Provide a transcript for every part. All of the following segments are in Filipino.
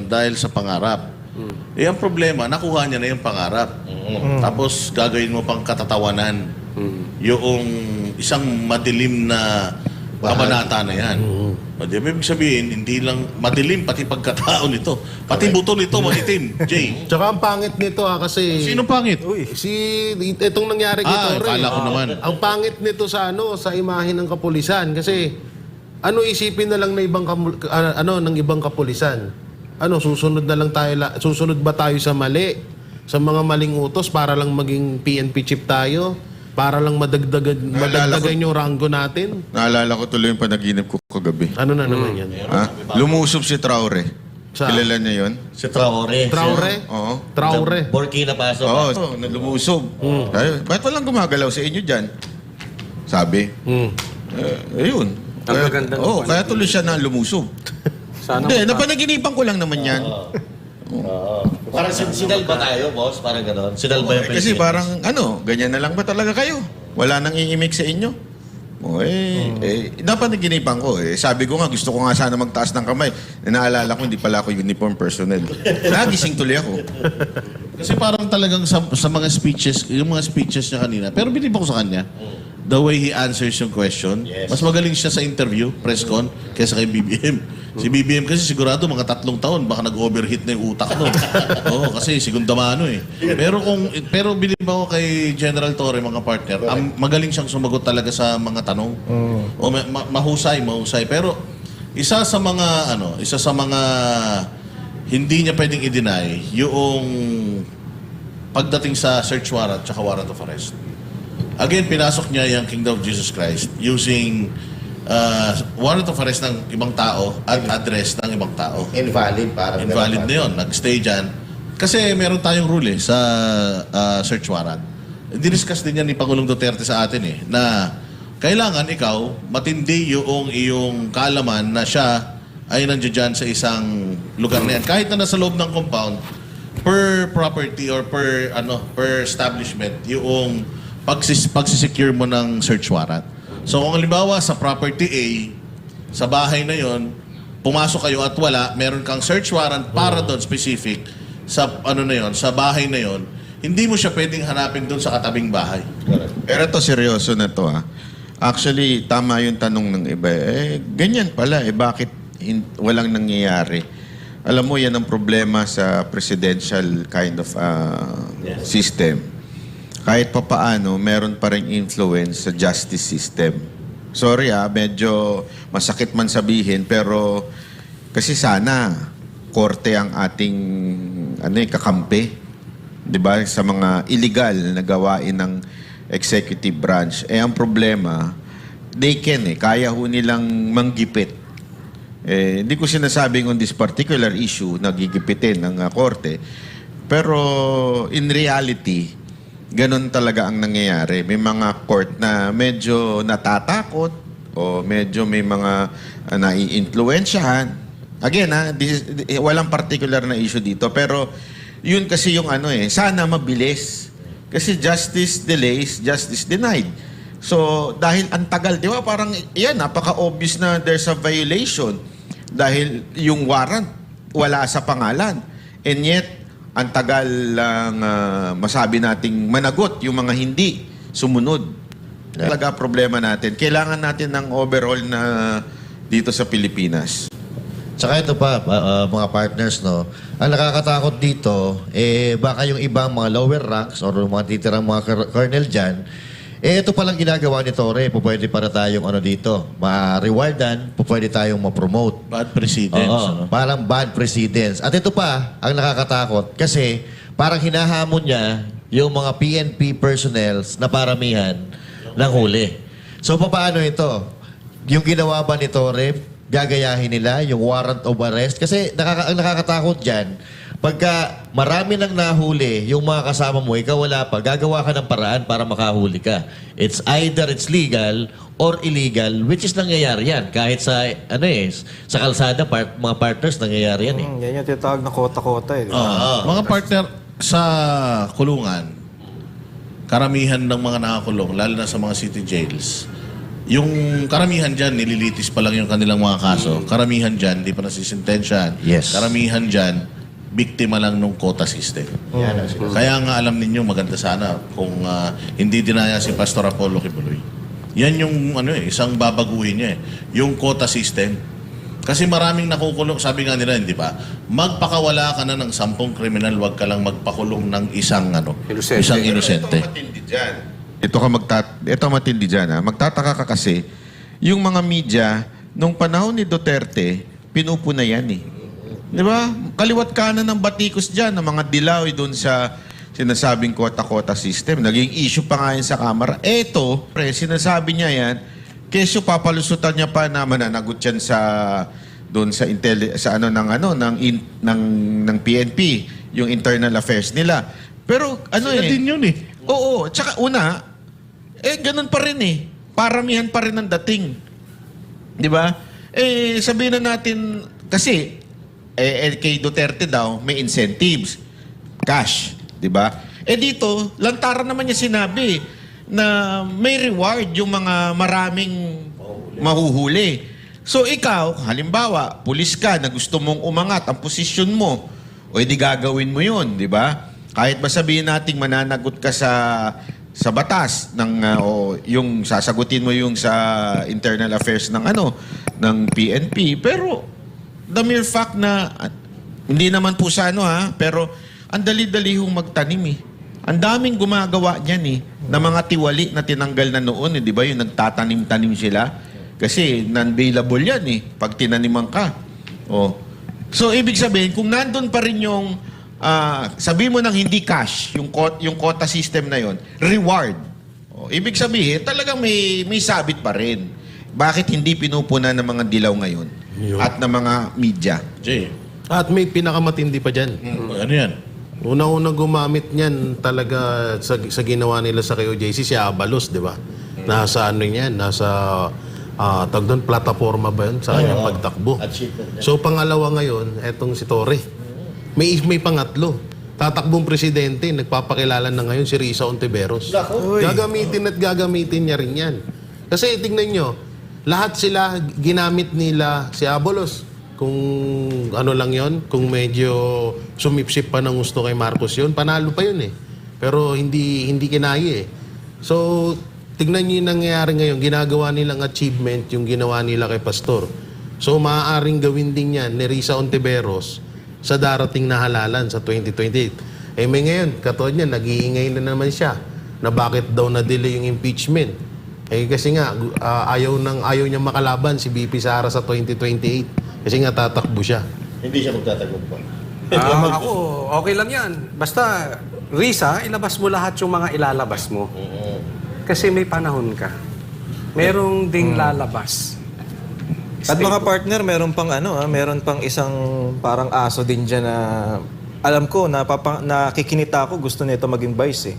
ngayon dahil sa pangarap. Eh, ang problema, nakuha niya na yung pangarap. Tapos, gagawin mo pang katatawanan yung isang madilim na kabanata na yan. O, di ba, ibig sabihin, hindi lang madilim, pati pagkatao nito. Pati buto nito, maitim. Jay, Tsaka ang pangit nito ah, kasi... sino pangit? Si, itong nangyari kay Ah, Torre. akala ko naman. Ang pangit nito sa ano, sa imahe ng kapulisan. Kasi, ano isipin na lang na ibang kamul- ah, ano, ng ibang kapulisan? Ano, susunod na lang tayo, susunod ba tayo sa mali? Sa mga maling utos para lang maging PNP chip tayo? Para lang madagdagan, Naalala madagdagan yung rango natin? Naalala ko tuloy yung panaginip ko kagabi. Ano na naman yan? Ha? Lumusob si Traore. Sa- Kilala niya yun? Si Traore. Traore? Oo. Traore. Burkina Faso. Oo, oh, lumusob. Ay, ba't walang gumagalaw sa inyo dyan? Sabi. Hmm. Eh, ayun. Ang Kaya- gaganda ng Oo, kaya tuloy siya na lumusob. Sana Hindi, napanaginipan ko lang naman yan. Oo. Parang sin sinal ba tayo, boss? Parang gano'n. Sinal ba yung Eh, kasi Pilipinas? parang, ano, ganyan na lang ba talaga kayo? Wala nang iimik sa inyo? O eh, eh, napanaginipan ko eh. Sabi ko nga, gusto ko nga sana magtaas ng kamay. Naalala ko, hindi pala ako uniform personnel. Nagising tuloy ako. Kasi parang talagang sa, sa mga speeches, yung mga speeches niya kanina, pero bilib ako sa kanya, the way he answers yung question, Yes. mas magaling siya sa interview, press con, kaysa kay BBM. Si BBM kasi sigurado mga tatlong taon, baka nag-overheat na yung utak nun. Oo, kasi sigundamano eh. Pero kung, pero bilib ako kay General Torre, mga partner, ang magaling siyang sumagot talaga sa mga tanong. O ma- ma- mahusay, mahusay. Pero isa sa mga, ano, isa sa mga hindi niya pwedeng i-deny yung pagdating sa search warrant at warrant of arrest. Again, pinasok niya yung Kingdom of Jesus Christ using uh, warrant of arrest ng ibang tao at address ng ibang tao. Invalid, parang Invalid na yun. Nag-stay dyan. Kasi meron tayong rule eh, sa uh, search warrant. Diniscuss din yan ni Pangulong Duterte sa atin eh, na kailangan ikaw matindi yung iyong kaalaman na siya ay nandiyan dyan sa isang lugar na yan. Kahit na nasa loob ng compound, per property or per ano per establishment yung pagsis pagsisecure mo ng search warrant. So kung halimbawa sa property A, sa bahay na yon, pumasok kayo at wala, meron kang search warrant para doon specific sa ano na yon, sa bahay na yon, hindi mo siya pwedeng hanapin doon sa katabing bahay. Pero to seryoso na to ha. Actually, tama yung tanong ng iba. Eh, ganyan pala. Eh, bakit hin- walang nangyayari? Alam mo, yan ang problema sa presidential kind of uh, system. Kahit pa paano, meron pa rin influence sa justice system. Sorry ah, medyo masakit man sabihin, pero kasi sana korte ang ating ano, eh, kakampi 'di ba sa mga illegal na gawain ng executive branch. Eh ang problema they can eh kaya ho nilang manggipit. Eh hindi ko sinasabing on this particular issue nagigipitin ng ah, korte. Pero in reality ganun talaga ang nangyayari may mga court na medyo natatakot o medyo may mga uh, naiinfluensyahan again ha this is- walang particular na issue dito pero yun kasi yung ano eh, sana mabilis. Kasi justice delays, justice denied. So, dahil ang tagal, di ba, parang yan, napaka-obvious na there's a violation. Dahil yung warrant, wala sa pangalan. And yet, ang tagal lang ah, masabi nating managot yung mga hindi sumunod. Talaga problema natin. Kailangan natin ng overall na dito sa Pilipinas. Tsaka ito pa, ah, mga partners, no? Ang nakakatakot dito, eh, baka yung ibang mga lower ranks or mga titirang mga colonel dyan, eh, ito palang ginagawa ni Torre. Pupwede para tayong ano dito, ma-rewardan, pupwede tayong ma-promote. Bad precedence. Oo, ano? parang bad precedence. At ito pa, ang nakakatakot, kasi parang hinahamon niya yung mga PNP personnel na paramihan ng huli. So, paano ito? Yung ginawa ba ni Torre, gagayahin nila yung warrant of arrest? Kasi nakaka ang nakakatakot dyan, pagka marami nang nahuli, yung mga kasama mo, ikaw wala pa, gagawa ka ng paraan para makahuli ka. It's either it's legal or illegal, which is nangyayari yan. Kahit sa, ano eh, sa kalsada, part, mga partners, nangyayari yan eh. Hmm, yan yung tinatawag na kota-kota eh. di ba? Mga partner sa kulungan, karamihan ng mga nakakulong, lalo na sa mga city jails, yung karamihan dyan, nililitis pa lang yung kanilang mga kaso. Karamihan dyan, di pa nasisintensyahan. Yes. Karamihan dyan, biktima lang ng quota system. Kaya nga alam ninyo, maganda sana kung ah, hindi dinaya si Pastor Apollo Kibuloy. Yan yung ano eh, isang babaguhin niya eh. Yung quota system. Kasi maraming nakukulong, sabi nga nila, hindi ba? Magpakawala ka na ng sampung kriminal, wag ka lang magpakulong ng isang ano, Inosente. isang inosente. Ito matindi dyan. Ito ka magtat ito matindi dyan ha. Magtataka ka kasi, yung mga media, nung panahon ni Duterte, pinupuna yan eh. Di ba? Kaliwat kanan ng batikos dyan, ng mga dilaw doon sa sinasabing kota-kota system. Naging issue pa nga yan sa Kamara. Eto, pre, sinasabi niya yan, kesyo papalusutan niya pa na mananagot yan sa doon sa intel sa ano ng ano ng in- ng ng PNP yung internal affairs nila. Pero ano Sila eh din yun eh. Oo, tsaka una, eh ganun pa rin eh. Paramihan pa rin ang dating. 'Di ba? Eh sabihin na natin kasi eh, eh, kay Duterte daw may incentives, cash, 'di ba? Eh dito, lantaran naman niya sinabi na may reward yung mga maraming mahuhuli. So ikaw, halimbawa, pulis ka na gusto mong umangat ang posisyon mo, o edi gagawin mo yun, di ba? Kahit ba sabihin nating mananagot ka sa sa batas ng ah, o yung sasagutin mo yung sa internal affairs ng ano ng PNP pero the mere fact na hindi naman po sa ano ha pero ang dali-dali hong magtanim eh. Ang daming gumagawa niyan eh na mga tiwali na tinanggal na noon eh, di ba? Yung nagtatanim-tanim sila. Kasi non-bailable yan eh pag tinaniman ka. Oh. So ibig sabihin kung nandun pa rin yung ah, sabi mo nang hindi cash yung yung quota system na yon reward. Oh, ibig sabihin talagang may may sabit pa rin bakit hindi pinupuna ng mga dilaw ngayon at ng mga media Jay, At may pinakamatindi pa dyan. ano yan? Unang-unang gumamit niyan talaga sa, sa ginawa nila sa KOJC si Abalos, di ba? Nasa ano niyan, nasa ah tawag doon, plataforma ba yun sa kanyang pagtakbo. So pangalawa ngayon, etong si Torre. May, may pangatlo. Tatakbong presidente, nagpapakilala na ngayon si Risa Ontiveros. Gagamitin at gagamitin niya rin yan. Kasi tingnan nyo, lahat sila ginamit nila si Abalos. Kung ano lang yon kung medyo sumipsip pa ng gusto kay Marcos yun, panalo pa yun eh. Pero hindi hindi kinaya eh. So, tignan niyo yung nangyayari ngayon, ginagawa nilang achievement yung ginawa nila kay Pastor. So, maaaring gawin din yan ni Risa Ontiveros sa darating na halalan sa 2028. Eh may ngayon, katulad niya, nag-iingay na naman siya na bakit daw na-delay yung impeachment. Eh kasi nga, ah, ayaw, nang, ayaw niya makalaban si BP Sara sa 2028. Kasi nga tatakbo siya. Hindi siya magtatagumpay. Ah, ako, okay lang yan. Basta, Risa, ilabas mo lahat yung mga ilalabas mo. Kasi may panahon ka. Merong ding lalabas. At mga partner, meron pang ano, ah, meron pang isang parang aso din dyan na alam ko, napapa, nakikinita ako, gusto nito maging vice eh.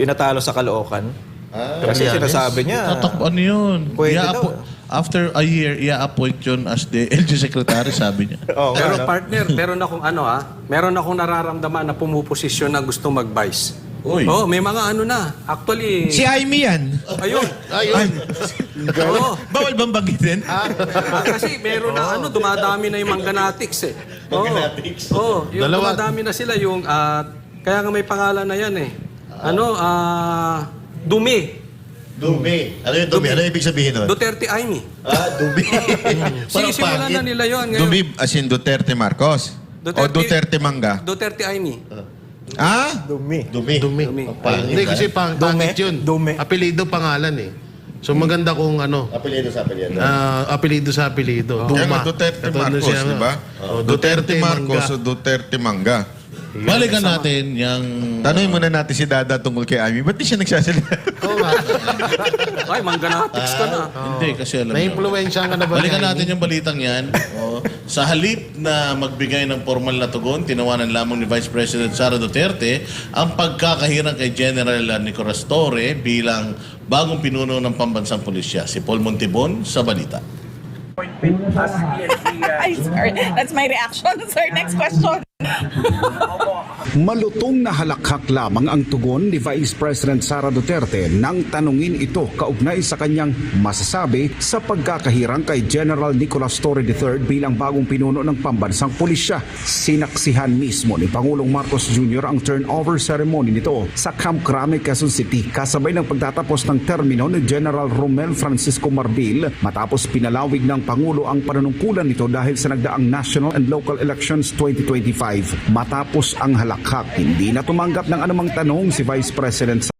Yung natalo sa Caloocan. Kasi sinasabi niya, Tatakbo ano yun? Pwede daw. After a year, i-appoint yun as the LG secretary, sabi niya. Oo, Pero ano? partner, meron akong ano ah, meron akong nararamdaman na pumuposisyon na gusto mag-vice. Uy. Oo, may mga ano na. Actually, si Aimee yan ayun. Ayun. Oo. bawal bang banggitin Ah, kasi meron na ano, dumadami na yung manganatics eh. Manganatics? Oo, yung Dalawa. dumadami na sila yung, ah, kaya nga may pangalan na yan eh. Ano, ah, Dumi. Dumi. Ano yung dumi? Ano yung ibig sabihin nun? Duterte Aimee. Ah, dumi. Parang Sinisimulan na pangit. nila yon ngayon. Dumib as in Duterte Marcos o Duterte Manga Duterte Aimee. ah Dumi. Dumi. Dumi. Dumi. Ang pangit, Hindi kasi ah. pang pangit yun. Dumi. Apelido pangalan eh. So maganda kung ano, Apelido sa apelido. ah, apelido sa apelido. Kaya Duma. nga Duterte Katulad Marcos, siya, di ba? Oh, Duterte Marcos o Duterte Manga. Balikan natin yung... Tanungin muna natin si Dada tungkol kay Amy. Ba't di siya nagsasalita? Oo nga. Ay, manganatics ka na. Hindi, kasi alam May niyo. impluensya ka na ba? Balikan natin yung balitang yan. O, sa halip na magbigay ng formal na tugon, tinawanan lamang ni Vice President Sara Duterte ang pagkakahirang kay General Nicolas Torre bilang bagong pinuno ng pambansang pulisya. Si Paul Montibon sa balita. uh, I'm sorry. That's my reaction. Sorry, next question. Malutong na halakhak lamang ang tugon ni Vice President Sara Duterte nang tanungin ito kaugnay sa kanyang masasabi sa pagkakahirang kay General Nicolas Torre III bilang bagong pinuno ng pambansang pulisya. Sinaksihan mismo ni Pangulong Marcos Jr. ang turnover ceremony nito sa Camp Crame, Quezon City kasabay ng pagtatapos ng termino ni General Romel Francisco Marbil matapos pinalawig ng Pangulo ang panunungkulan nito dahil sa nagdaang national and local elections 2025. Matapos ang halakhak, hindi na tumanggap ng anumang tanong si Vice President